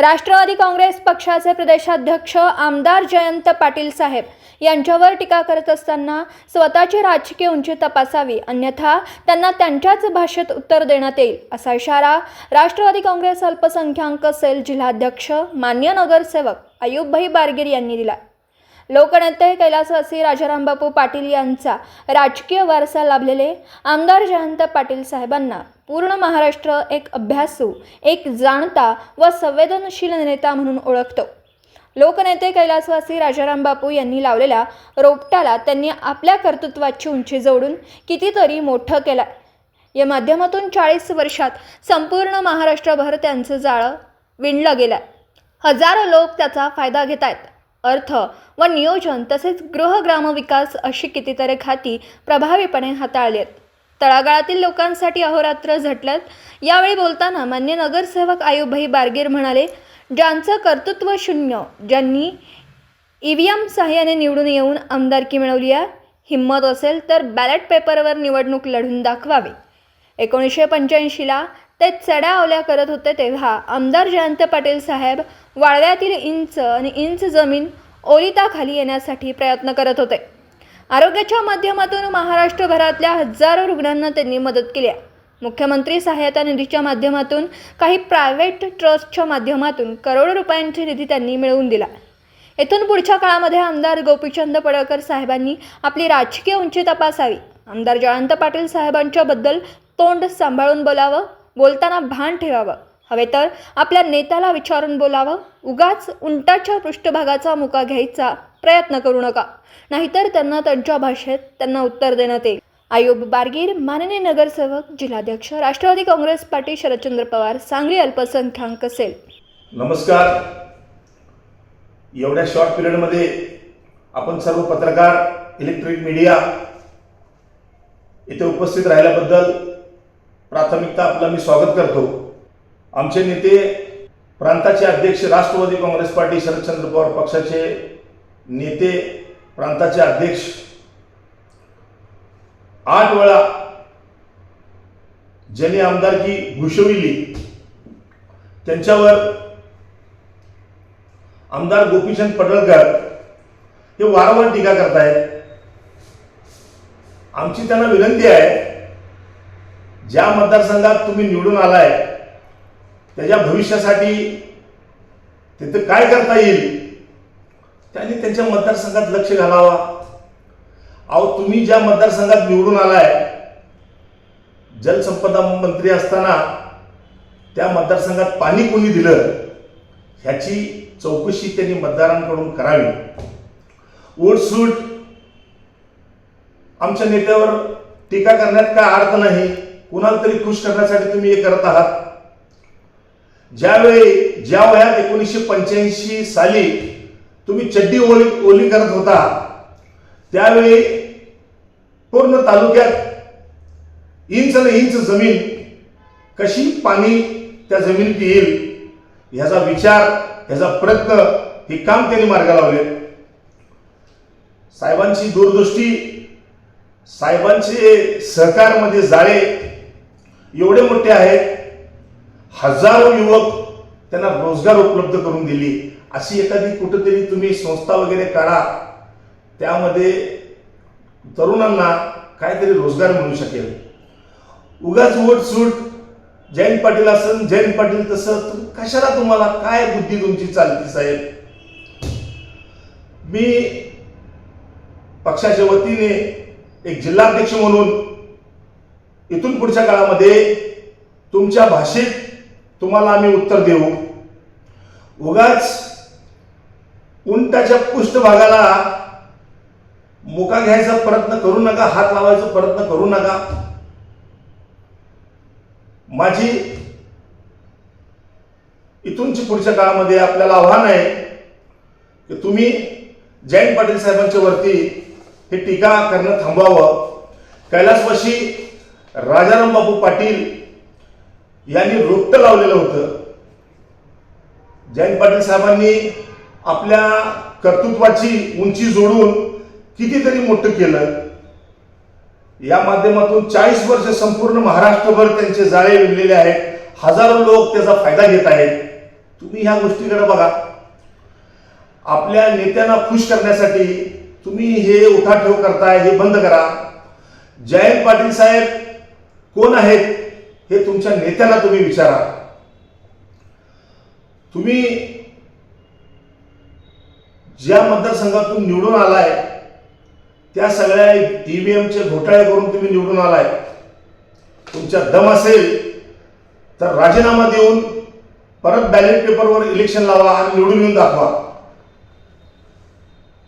राष्ट्रवादी काँग्रेस पक्षाचे प्रदेशाध्यक्ष आमदार जयंत पाटील साहेब यांच्यावर टीका करत असताना स्वतःची राजकीय उंची तपासावी अन्यथा त्यांना त्यांच्याच भाषेत उत्तर देण्यात येईल असा इशारा राष्ट्रवादी काँग्रेस अल्पसंख्याक सेल जिल्हाध्यक्ष मान्य नगरसेवक अयुबभाई बारगीर यांनी दिला लोकनेते कैलासवासी राजाराम बापू पाटील यांचा राजकीय वारसा लाभलेले आमदार जयंत पाटील साहेबांना पूर्ण महाराष्ट्र एक अभ्यासू एक जाणता व संवेदनशील नेता म्हणून ओळखतो. लोकनेते कैलासवासी राजाराम बापू यांनी लावलेल्या रोपट्याला त्यांनी आपल्या कर्तृत्वाची उंची जोडून कितीतरी मोठं केलं या माध्यमातून चाळीस वर्षात संपूर्ण महाराष्ट्रभर त्यांचं जाळं विणलं गेलं हजारो लोक त्याचा फायदा घेत आहेत अर्थ व नियोजन तसेच गृहग्रामविकास अशी कितीतरी खाती प्रभावीपणे हाताळली आहेत तळागाळातील लोकांसाठी अहोरात्र झटल्यात. यावेळी बोलताना मान्य नगरसेवक आयुभाई बारगीर म्हणाले ज्यांचं कर्तृत्व शून्य ज्यांनी ई व्ही एम सहाय्याने निवडून येऊन आमदारकी मिळवली आहे हिंमत असेल तर बॅलेट पेपरवर निवडणूक लढून दाखवावी. एकोणीसशे पंच्याऐंशीला ते चढाओल्या करत होते तेव्हा आमदार जयंत पाटील साहेब वाळव्यातील इंच आणि इंच जमीन ओलिताखाली येण्यासाठी प्रयत्न करत होते. आरोग्याच्या माध्यमातून महाराष्ट्रभरातल्या हजारो रुग्णांना त्यांनी मदत केली आहे. मुख्यमंत्री सहायता निधीच्या माध्यमातून काही प्रायव्हेट ट्रस्टच्या माध्यमातून करोडो रुपयांची निधी त्यांनी मिळवून दिला. येथून पुढच्या काळामध्ये आमदार गोपीचंद पडळकर साहेबांनी आपली राजकीय उंची तपासावी. आमदार जयंत पाटील साहेबांच्याबद्दल तोंड सांभाळून बोलावं. बोलताना भान ठेवावं. हवे तर आपल्या नेत्याला विचारून बोलावं. उगाच उंटाच्या पृष्ठभागाचा मुका घ्यायचा प्रयत्न करू नका. नाहीतर त्यांना त्यांच्या भाषेत त्यांना उत्तर देण्यात येईल आयुब बारगीर माननीय नगरसेवक जिल्हाध्यक्ष राष्ट्रवादी काँग्रेस पार्टी शरदचंद्र पवार सांगली अल्पसंख्याक असेल नमस्कार. एवढ्या शॉर्ट पिरियडमध्ये आपण सर्व पत्रकार इलेक्ट्रिक मीडिया इथे उपस्थित राहिल्याबद्दल प्राथमिकता आपलं मी स्वागत करतो. आमचे नेते प्रांताचे अध्यक्ष राष्ट्रवादी काँग्रेस पार्टी शरदचंद्र पवार पक्षाचे नेते प्रांताचे अध्यक्ष. आठ वेळा ज्यांनी आमदारकी भूषविली त्यांच्यावर आमदार गोपीचंद पडळकर हे वारंवार टीका करतायत. आमची त्यांना विनंती आहे ज्या मतदारसंघात तुम्ही निवडून आलाय त्याच्या भविष्यासाठी तिथं काय करता येईल त्यांनी त्यांच्या मतदारसंघात लक्ष घालावा. अहो तुम्ही ज्या मतदारसंघात निवडून आलाय जलसंपदा मंत्री असताना त्या मतदारसंघात पाणी कोणी दिलं ह्याची चौकशी त्यांनी मतदारांकडून करावी. ओटसूट आमच्या नेत्यावर टीका करण्यात काय अर्थ नाही. कुणाला तरी खुश करण्यासाठी तुम्ही हे करत आहात? ज्यावेळी ज्या वयात एकोणीसशे पंच्याऐंशी साली तुम्ही चड्डी ओली ओली करत होता त्यावेळी पूर्ण तालुक्यात इंच न इंच जमीन कशी पाणी त्या जमिनीत येईल ह्याचा विचार ह्याचा प्रयत्न हे काम त्यांनी मार्ग लावले. साहेबांची दूरदृष्टी साहेबांचे सहकारमध्ये जाळे एवढे मोठे आहेत हजारो युवक त्यांना रोजगार उपलब्ध करून दिली. अशी एखादी कुठेतरी तुम्ही संस्था वगैरे काढा त्यामध्ये तरुणांना काहीतरी रोजगार मिळू शकेल. उगाच वोट सूट जयंत पाटील असेल जयंत पाटील तसं कशाला तुम्हाला काय बुद्धी तुमची चालती साहेब? मी पक्षाच्या वतीने एक जिल्हाध्यक्ष म्हणून इथून पुढच्या काळामध्ये तुमच्या भाषेत तुम्हाला आम्ही उत्तर देऊ. उगाच उंटाच्या पृष्ठभागाला मुका घ्यायचा प्रयत्न करू नका हात लावायचा प्रयत्न करू नका. माझी इथूनची पुढच्या काळामध्ये आपल्याला आव्हान आहे की तुम्ही जयंत पाटील साहेबांच्या वरती हे टीका करणं थांबवावं. कैलासवाशी राजाराम बापू पाटील यांनी रोपटं लावलेलं होतं. जयंत पाटील साहेबांनी आपल्या कर्तृत्वाची उंची जोडून कितीतरी मोठं केलं. या माध्यमातून चाळीस वर्ष संपूर्ण महाराष्ट्रभर त्यांचे जाळे विणलेले आहेत. हजारो लोक त्याचा फायदा घेत आहेत. तुम्ही ह्या गोष्टीकडे बघा. आपल्या नेत्यांना खुश करण्यासाठी तुम्ही हे उठाठेव करताय हे बंद करा. जयंत पाटील साहेब कोण आहेत हे तुमच्या नेत्याला तुम्ही विचारा. तुम्ही ज्या मतदारसंघातून निवडून आलाय त्या सगळ्या ईव्हीएमचे घोटाळे करून तुम्ही निवडून आलाय. तुमच्या दम असेल तर राजीनामा देऊन परत बॅलेट पेपरवर इलेक्शन लावा आणि निवडून येऊन दाखवा.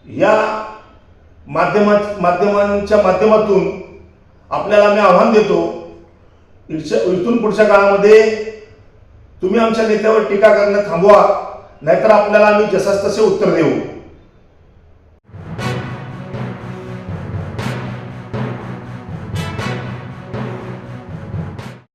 या माध्यमा माध्यमांच्या माध्यमातून आपल्याला मी आव्हान देतो इथून पुढच्या काळामध्ये तुम्ही आमच्या नेत्यावर टीका करणं थांबवा नाहीतर आपल्याला आम्ही जसाच तसे उत्तर देऊ.